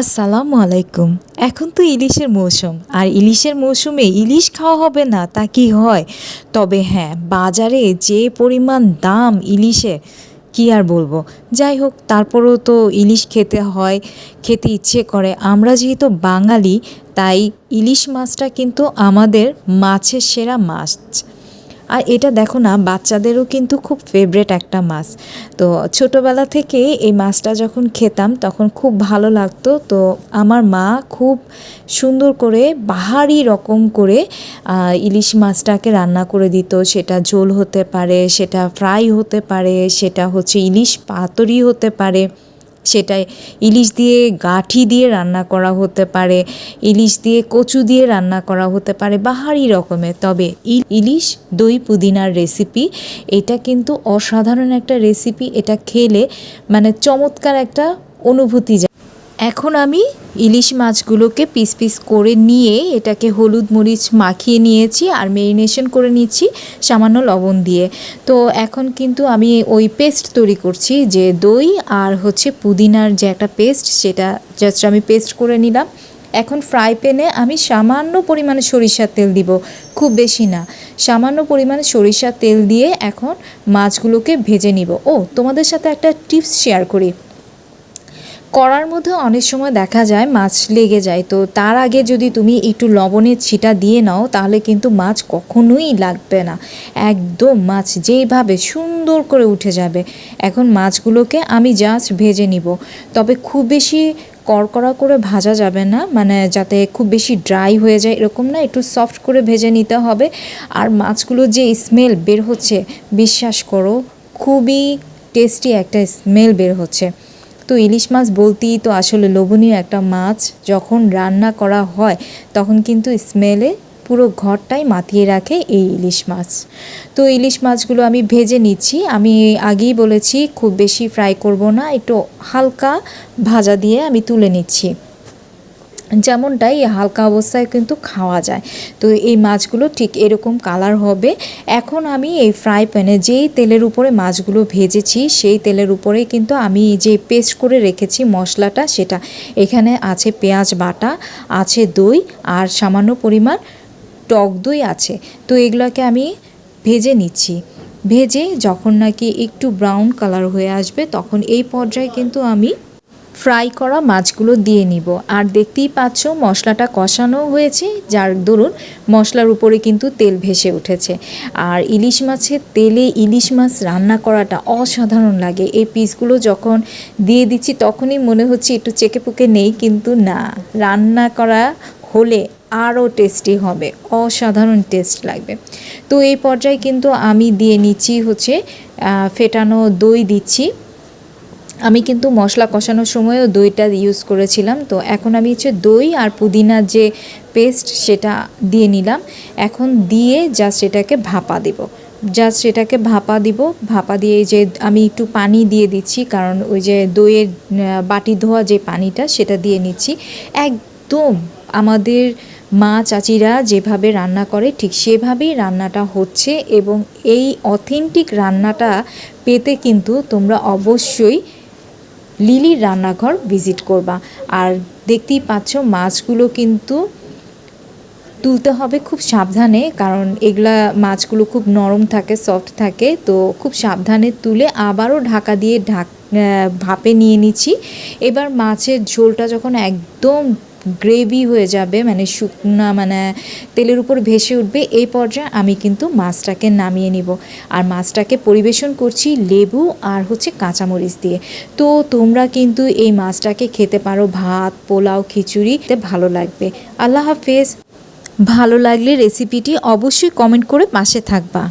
আসসালামু আলাইকুম এখন তো ইলিশের মৌসুম। আর ইলিশের মৌসুমে ইলিশ খাওয়া হবে না, তা কি হয়? তবে হ্যাঁ বাজারে যে পরিমাণ দাম ইলিশে, কি আর বলব? যাই হোক, তারপরেও তো ইলিশ খেতে হয়, খেতে ইচ্ছে করে। আমরা যেহেতু বাঙালি, তাই ইলিশ মাছটা কিন্তু আমাদের মাছের সেরা মাছ। আর এটা দেখো না, বাচ্চাদেরও কিন্তু খুব ফেভারেট একটা মাছ। তো ছোটোবেলা থেকে এই মাছটা যখন খেতাম, তখন খুব ভালো লাগতো। তো আমার মা খুব সুন্দর করে বাহারি রকম করে ইলিশ মাছটাকে রান্না করে দিত। সেটা ঝোল হতে পারে, সেটা ফ্রাই হতে পারে, সেটা হচ্ছে ইলিশ পাতুরি হতে পারে। সেটা ইলিশ দিয়ে গাঠি দিয়ে রান্না করা হতে পারে, ইলিশ দিয়ে কচু দিয়ে রান্না করা হতে পারে, বাহারি রকমের। তবে ইলিশ দই পুদিনার রেসিপি এটা কিন্তু অসাধারণ একটা রেসিপি এটা খেলে মানে চমৎকার একটা অনুভূতি যায়। এখন আমি ইলিশ মাছগুলোকে পিস পিস করে নিয়ে এটাকে হলুদ মরিচ মাখিয়ে নিয়েছি আর মেরিনেশন করে নিচ্ছি সামান্য লবণ দিয়ে। তো এখন কিন্তু আমি ওই পেস্ট তৈরি করছি, যে দই আর হচ্ছে পুদিনার যে একটা পেস্ট সেটা জাস্ট আমি পেস্ট করে নিলাম। এখন ফ্রাই প্যানে আমি সামান্য পরিমাণে সরিষার তেল দিব, খুব বেশি না। সামান্য পরিমাণে সরিষার তেল দিয়ে এখন মাছগুলোকে ভেজে নিব। ও, তোমাদের সাথে একটা টিপস শেয়ার করি। করার মধ্যে অনেক সময় দেখা যায় মাছ লেগে যায়। তো তার আগে যদি তুমি একটু লবণের ছিটা দিয়ে নাও, তাহলে কিন্তু মাছ কখনোই লাগবে না। একদম মাছ যেইভাবে সুন্দর করে উঠে যাবে। এখন মাছগুলোকে আমি জাস্ট ভেজে নিব। তবে খুব বেশি কড়কড়া করে ভাজা যাবে না মানে যাতে খুব বেশি ড্রাই হয়ে যায় এরকম না, একটু সফট করে ভেজে নিতে হবে। আর মাছগুলোর যে স্মেল বের হচ্ছে, বিশ্বাস করো, খুবই টেস্টি একটা স্মেল বের হচ্ছে। তো ইলিশ মাছ বলতেই তো আসলে লোভনীয় একটা মাছ। যখন রান্না করা হয়, তখন কিন্তু স্মেলে পুরো ঘরটাই মাতিয়ে রাখে এই ইলিশ মাছ। তো ইলিশ মাছগুলো আমি ভেজে নিচ্ছি। আমি আগেই বলেছি, খুব বেশি ফ্রাই করব না, একটু হালকা ভাজা দিয়ে আমি তুলে নিচ্ছি। যেমনটাই হালকা অবস্থায় কিন্তু খাওয়া যায়। তো এই মাছগুলো ঠিক এরকম কালার হবে। এখন আমি এই ফ্রাই প্যানে যেই তেলের উপরে মাছগুলো ভেজেছি, সেই তেলের উপরে কিন্তু আমি যে পেস্ট করে রেখেছি মশলাটা, সেটা। এখানে আছে পেঁয়াজ বাটা, আছে দই, আর সামান্য পরিমাণ টক দই আছে। তো এগুলোকে আমি ভেজে নিচ্ছি। ভেজে যখন নাকি একটু ব্রাউন কালার হয়ে আসবে, তখন এই পর্যায়ে কিন্তু আমি ফ্রাই করা মাছগুলো দিয়ে নিব। আর দেখতেই পাচ্ছ, মশলাটা কষানো হয়েছে, যার দরুন মশলার উপরে কিন্তু তেল ভেসে উঠেছে। আর ইলিশ মাছের তেলে ইলিশ মাছ রান্না করাটা অসাধারণ লাগে। এই পিসগুলো যখন দিয়ে দিচ্ছি, তখনই মনে হচ্ছে একটু চেকে পুকে নেই, কিন্তু না, রান্না করা হলে আরও টেস্টি হবে, অসাধারণ টেস্ট লাগবে। তো এই পর্যায়ে কিন্তু আমি দিয়ে নিচ্ছি হচ্ছে ফেটানো দই দিচ্ছি। আমি কিন্তু মশলা কষানোর সময়ও দইটা ইউজ করেছিলাম। তো এখন আমি হচ্ছে দই আর পুদিনার যে পেস্ট সেটা দিয়ে নিলাম। এখন দিয়ে জাস্ট এটাকে ভাপা দেব। জাস্ট সেটাকে ভাপা দিব। ভাপা দিয়ে যে আমি একটু পানি দিয়ে দিচ্ছি, কারণ ওই যে দইয়ের বাটি ধোয়া যে পানিটা সেটা দিয়ে নিচ্ছি। একদম আমাদের মা চাচিরা যেভাবে রান্না করে ঠিক সেভাবেই রান্নাটা হচ্ছে এবং এই অথেন্টিক রান্নাটা পেতে কিন্তু তোমরা অবশ্যই লিলির রান্নাঘর ভিজিট করবা। আর দেখতেই পাচ্ছ, মাছগুলো কিন্তু তুলতে হবে খুব সাবধানে, কারণ এগুলা মাছগুলো খুব নরম থাকে সফট থাকে। তো খুব সাবধানে তুলে আবারও ঢাকা দিয়ে ঢাক ভাপে নিয়ে নিচ্ছি। এবার মাছের ঝোলটা যখন একদম গ্রেভি হয়ে যাবে মানে শুকনা মানে তেলের উপর ভেসে উঠবে, এই পর্যায়ে আমি কিন্তু মাছটাকে নামিয়ে নিব। আর মাছটাকে পরিবেশন করছি লেবু আর হচ্ছে কাঁচামরিচ দিয়ে। তো তোমরা কিন্তু এই মাছটাকে খেতে পারো, ভাত, পোলাও, খিচুড়ি ভালো লাগবে। আল্লাহ হাফেজ। ভালো লাগলে রেসিপিটি অবশ্যই কমেন্ট করে পাশে থাকবা।